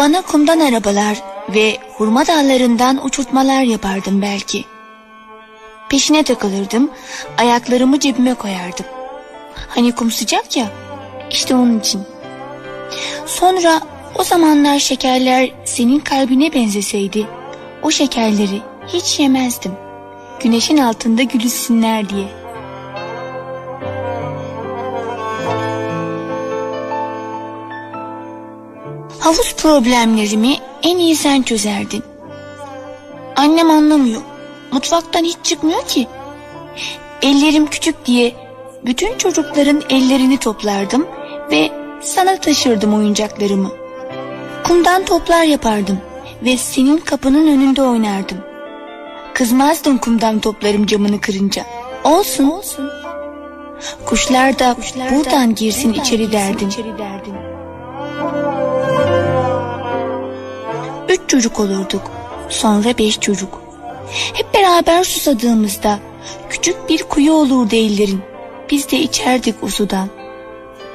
Sana kumdan arabalar ve hurma dallarından uçurtmalar yapardım belki. Peşine takılırdım, ayaklarımı cebime koyardım. Hani kum sıcak ya, işte onun için. Sonra o zamanlar şekerler senin kalbine benzeseydi, o şekerleri hiç yemezdim. Güneşin altında gülüşsünler diye. Havuz problemlerimi en iyi sen çözerdin. Annem anlamıyor. Mutfaktan hiç çıkmıyor ki. Ellerim küçük diye bütün çocukların ellerini toplardım ve sana taşırdım oyuncaklarımı. Kumdan toplar yapardım ve senin kapının önünde oynardım. Kızmazdın kumdan toplarım camını kırınca. Olsun. Olsun. Kuşlar da Kuşlar buradan da, girsin buradan içeri girsin derdin. Içeri derdin. Üç çocuk olurduk. Sonra beş çocuk. Hep beraber susadığımızda küçük bir kuyu olurdu ellerin. Biz de içerdik o sudan.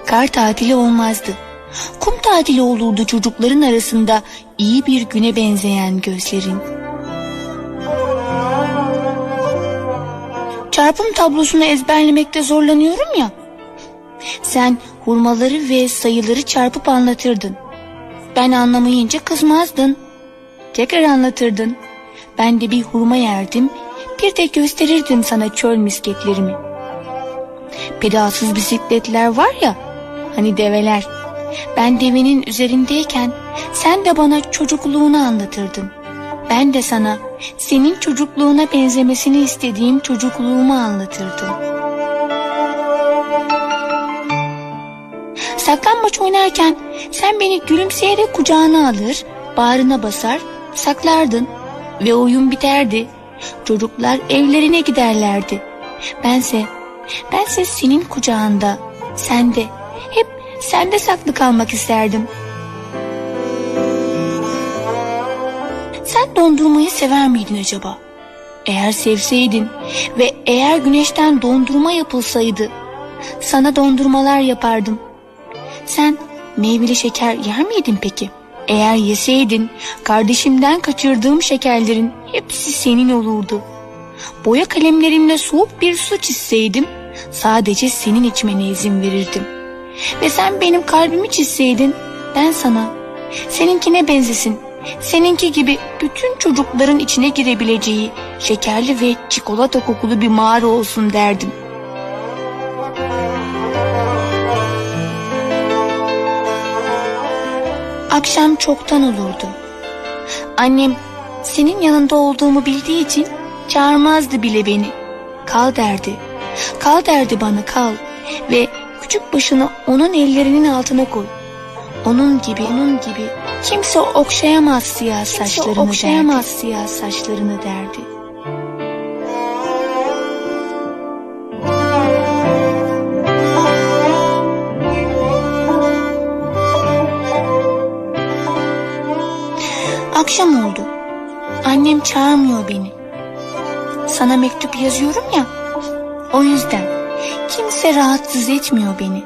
Kar tatili olmazdı. Kum tatili olurdu çocukların arasında iyi bir güne benzeyen gözlerin. Çarpım tablosunu ezberlemekte zorlanıyorum ya. Sen hurmaları ve sayıları çarpıp anlatırdın. Ben anlamayınca kızmazdın. Tekrar anlatırdın. Ben de bir hurma yerdim, bir de gösterirdim sana çöl misketlerimi. Pedalsız bisikletler var ya, hani develer. Ben devenin üzerindeyken sen de bana çocukluğunu anlatırdın. Ben de sana senin çocukluğuna benzemesini istediğim çocukluğumu anlatırdım. Saklambaç oynarken sen beni gülümseyerek kucağına alır, bağrına basar, saklardın ve oyun biterdi. Çocuklar evlerine giderlerdi. Bense, bense senin kucağında, sende, hep sende saklı kalmak isterdim. Sen dondurmayı sever miydin acaba? Eğer sevseydin ve eğer güneşten dondurma yapılsaydı, sana dondurmalar yapardım. Sen meyveli şeker yer miydin peki?'' Eğer yeseydin kardeşimden kaçırdığım şekerlerin hepsi senin olurdu. Boya kalemlerimle soğuk bir su çizseydim sadece senin içmene izin verirdim. Ve sen benim kalbimi çizseydin ben sana seninkine benzesin. Seninki gibi bütün çocukların içine girebileceği şekerli ve çikolata kokulu bir mağara olsun derdim.'' Akşam çoktan olurdu. Annem senin yanında olduğumu bildiği için çağırmazdı bile beni. Kal derdi. Kal derdi bana kal ve küçük başını onun ellerinin altına koy. Onun gibi, onun gibi kimse okşayamaz siyah kimse saçlarını okşayamaz derdi. siyah saçlarını derdi. Akşam oldu. Annem çağırmıyor beni. Sana mektup yazıyorum ya. O yüzden kimse rahatsız etmiyor beni.